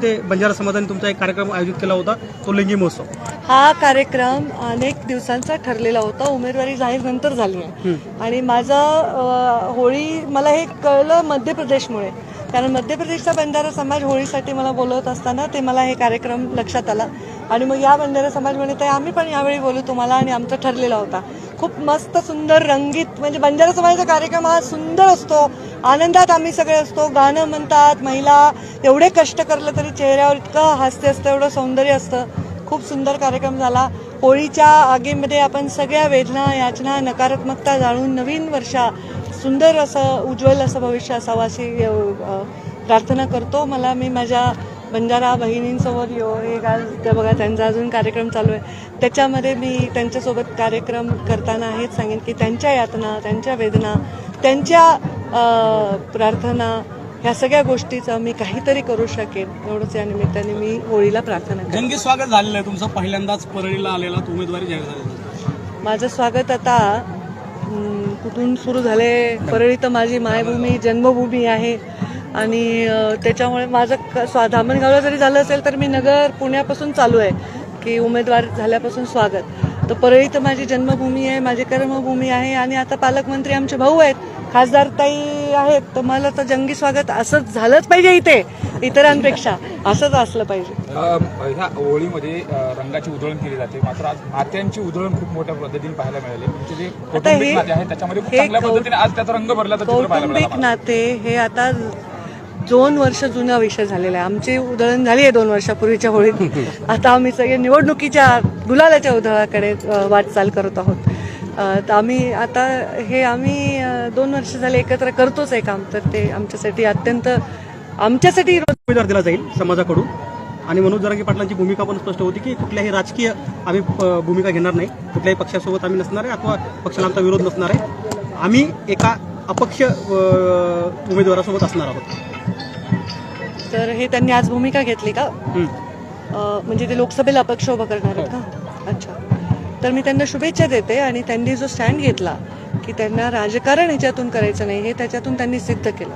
इथे बंजारा समाजाने तुमचा एक कार्यक्रम आयोजित केला होता तो लिंगी महोत्सव. हा कार्यक्रम अनेक दिवसांचा ठरलेला होता उमेदवारी जाहीर नंतर झाली आहे. आणि माझा होळी मला हे कळलं मध्य प्रदेशमुळे. कारण मध्य प्रदेशचा बंजारा समाज होळीसाठी मला बोलवत असताना ते मला हे कार्यक्रम लक्षात आला. आणि मग या बंजारा समाज म्हणत आहे आम्ही पण यावेळी बोलू तुम्हाला. आणि आमचा ठरलेला होता. खूप मस्त सुंदर रंगीत म्हणजे बंजारा समाजाचा कार्यक्रम हा सुंदर असतो. आनंदात आम्ही सगळे असतो. गाणं म्हणतात महिला एवढे कष्ट करलं तरी चेहऱ्यावर इतकं हास्य असतं एवढं सौंदर्य असतं. खूप सुंदर कार्यक्रम झाला. होळीच्या आगीमध्ये आपण सगळ्या वेदना याचना नकारात्मकता जाणून नवीन वर्षा सुंदर असं उज्ज्वल असं भविष्य असावं अशी प्रार्थना करतो. मला मी माझ्या बंजारा बहिणींसोबत यो हे काल ते बघा त्यांचा अजून कार्यक्रम चालू आहे. त्याच्यामध्ये मी त्यांच्यासोबत कार्यक्रम करताना हेच सांगेन की त्यांच्या यातना त्यांच्या वेदना त्यांच्या प्रार्थना ह्या सगळ्या गोष्टीचं मी काहीतरी करू शकेन. एवढंच या निमित्ताने मी होळीला प्रार्थना जंगी स्वागत झालेलं आहे तुमचं. पहिल्यांदाच परळीला आलेला उमेदवारी जाहीर झाली. माझं स्वागत आता कुठून सुरू झाले? परळी तर माझी मायभूमी जन्मभूमी आहे. आणि त्याच्यामुळे माझं क- स्वा धामणगावला जरी झालं असेल तर मी नगर पुण्यापासून चालू आहे की उमेदवार झाल्यापासून स्वागत. तर परळी तर माझी जन्मभूमी आहे माझी कर्मभूमी आहे. आणि आता पालकमंत्री आमचे भाऊ आहेत खासदार ताई आहेत. तर मला तर जंगी स्वागत असंच झालंच पाहिजे इथे. इतरांपेक्षा असंच असलं पाहिजे. ह्या होळीमध्ये रंगाची उधळण केली जाते. मात्र आज नात्यांची उधळण खूप मोठ्या पद्धतीने पाहायला मिळाली. म्हणजे जे कौटुंबिक हे- नाते आहेत त्याच्यामध्ये खूप हे चांगल्या कौ- पद्धतीने आज त्याचा रंग भरला कौटुंबिक नाते हे आता दोन वर्ष जुना विषय झालेला आहे. आमची उधळण झाली आहे दोन वर्षापूर्वीच्या होळीत आता आम्ही सगळे निवडणुकीच्या गुलालाच्या उधळाकडे वाटचाल करत आहोत. तर आम्ही आता हे आम्ही दोन वर्ष झाले एकत्र करतोच आहे काम तर ते आमच्यासाठी अत्यंत आमच्यासाठी उमेदवार दिला जाईल समाजाकडून. आणि मनोज जरांगे पाटलांची भूमिका पण स्पष्ट होती की कुठल्याही राजकीय आम्ही भूमिका घेणार नाही. कुठल्याही पक्षासोबत आम्ही नसणार आहे अथवा पक्षाला आमचा विरोध नसणार आहे. आम्ही एका अपक्ष उमेदवारासोबत असणार आहोत. तर हे त्यांनी आज भूमिका घेतली का? हं. म्हणजे ते लोकसभेला अपक्ष उभं करणार आहेत का? अच्छा. तर मी त्यांना शुभेच्छा देते आणि त्यांनी जो स्टँड घेतला की त्यांना राजकारण ह्याच्यातून करायचं नाही हे त्याच्यातून त्यांनी सिद्ध केलं.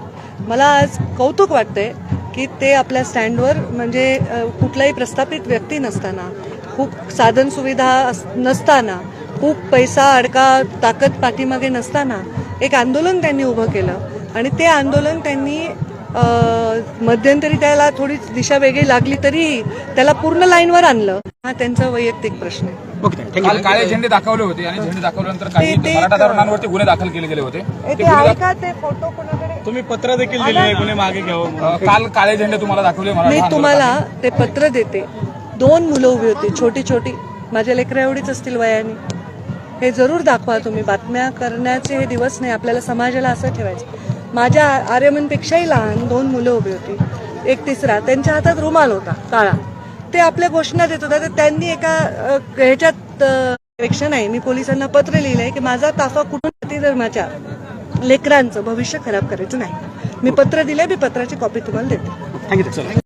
मला आज कौतुक वाटतंय की ते आपल्या स्टँडवर म्हणजे कुठलाही प्रस्थापित व्यक्ती नसताना खूप साधन सुविधा अस- नसताना खूप पैसा अडका ताकद पाठीमागे नसताना एक आंदोलन त्यांनी उभं केलं. आणि ते आंदोलन त्यांनी मध्यंतरी त्याला थोडी दिशा वेगळी लागली तरीही त्याला पूर्ण लाईनवर आणलं. हा त्यांचा वैयक्तिक प्रश्न आहे. ओके काल काळे झेंडे दाखवले होते आणि झेंडे दाखवल्यानंतर काही ते- मराठा तरुणांवरती गुन्हे दाखल केले गेले होते. ए, ते ते गुन्हे आहे का ते फोटो कोणाकडे? तुम्ही पत्र देखील दिले आहे गुन्हे मागे घ्यावं अ, काल काळे झेंडे तुम्हाला दाखवले मी मराठा तुम्हाला ते पत्र देते. दोन मुलं उभी होती छोटी छोटी. माझ्या लेकरा एवढीच असतील वयाने. हे जरूर दाखवा तुम्ही. बातम्या करण्याचे हे दिवस नाही आपल्याला समाजाला असं ठेवायचं. माझ्या आर्यमनपेक्षाही लहान दोन मुलं उभी होती. एक तिसरा. त्यांच्या हातात रुमाल होता काळा. ते आपल्या घोषणा देत होता तर त्यांनी एका ह्याच्यात पेक्षा नाही मी पोलिसांना पत्र लिहिलंय की माझा ताफा कुठून धर्माच्या लेकरांचं भविष्य खराब करायचं नाही. मी पत्र दिलंय मी पत्राची कॉपी तुम्हाला देते. थँक्यू